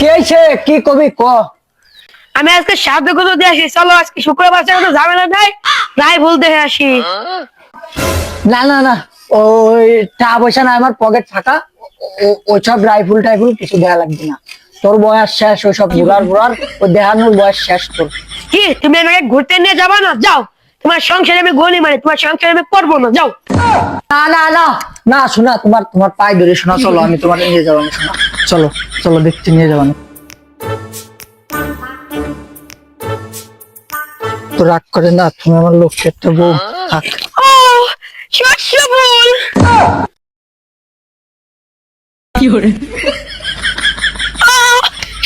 কে কি কবি ক? আমি আজকে করতে দিয়ে আসি চলো আজকে শুক্রবার কোনো ঝামেলা নাই রায় বলতে আসি। না না না ওই টাকা পয়সা না আমার পকেট ফাঁকা ওইসব রাইফুল টাইফুল কিছু দেয়া লাগবে না। তোর বয়স শেষ ওইসব বুড়ার বুড়ার ও দেহানোর বয়স শেষ তোর। কি তুমি আমাকে ঘুরতে নিয়ে যাবা না? যাও। তোমার সংসারে আমি গলি মারি তোমার সংসারে আমি করব না যাও। না না না। না শোনা তোমার তোমার পায়ে ধরে শোনা চলো আমি তোমার নিয়ে যাব না শোনা। চলো চলো দেখতে নিয়ে যাব না তো রাগ করে না তুমি আমার লক্ষ্যে একটা বউ থাক।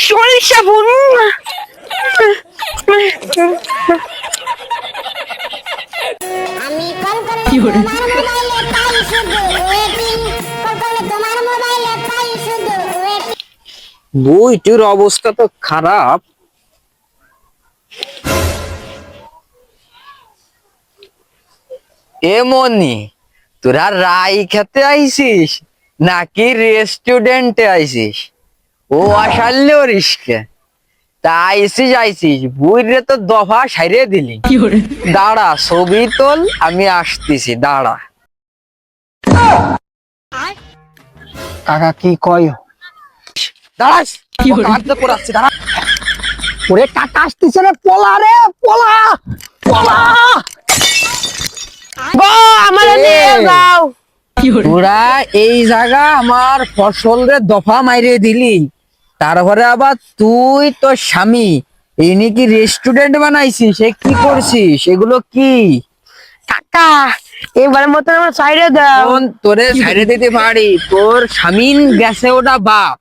সরিষা ফুল শুধু ওয়েটিং বইটির অবস্থা তো খারাপ। এমনি তোরা রাই খেতে আইসিস নাকি রেস্টুরেন্টে আইসিস? ও আসালে রিস্কে। তা আইসিস আইসিস বইরে তো দফা সাইরে দিলি। দাঁড়া ছবি তোল আমি আসতেছি দাঁড়া। কাকা কি কয়? দাঁড়াস কাঁদতে পড়াচ্ছি দাঁড়া। ওরে কাকা আসতেছে রে পলা রে পলা পলা। গো আমার নিয়ে যাও তোরা এই জায়গা আমার ফসল রে দফা মাইরে দিলি। তারপরে আবার তুই তোর স্বামী এই নাকি রেস্টুরেন্ট বানাইছিস সে কি করছিস? এগুলো কি? কাকা এবারের মতন আমার সাইডে দাও। তোরে ছাইড়ে দিতে পারি। তোর স্বামীন গেছে ওটা বাপ।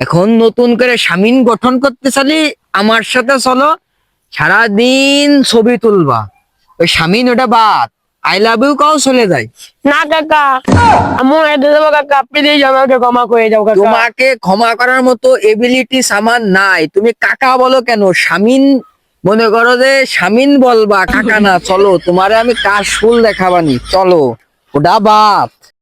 এখন নতুন করে স্বামীন গঠন করতে চালি আমার সাথে চলো সারাদিন ছবি তুলবা। ওই স্বামীন ওটা বাদ আই লাভ ইউ কাও চলে যায়? না কাকা। আমি এতে দেবো কাকা। প্লিজ আমাকে ক্ষমা করে যাও কাকা। তোমাকে ক্ষমা করার মতো এবিলিটি সামান নাই। তুমি কাকা বলো কেন? স্বামীন মনে করো যে স্বামীন বলবা কাকা না চলো। তোমারে আমি কাশ ফুল দেখাবানি চলো। ওটা বাপ।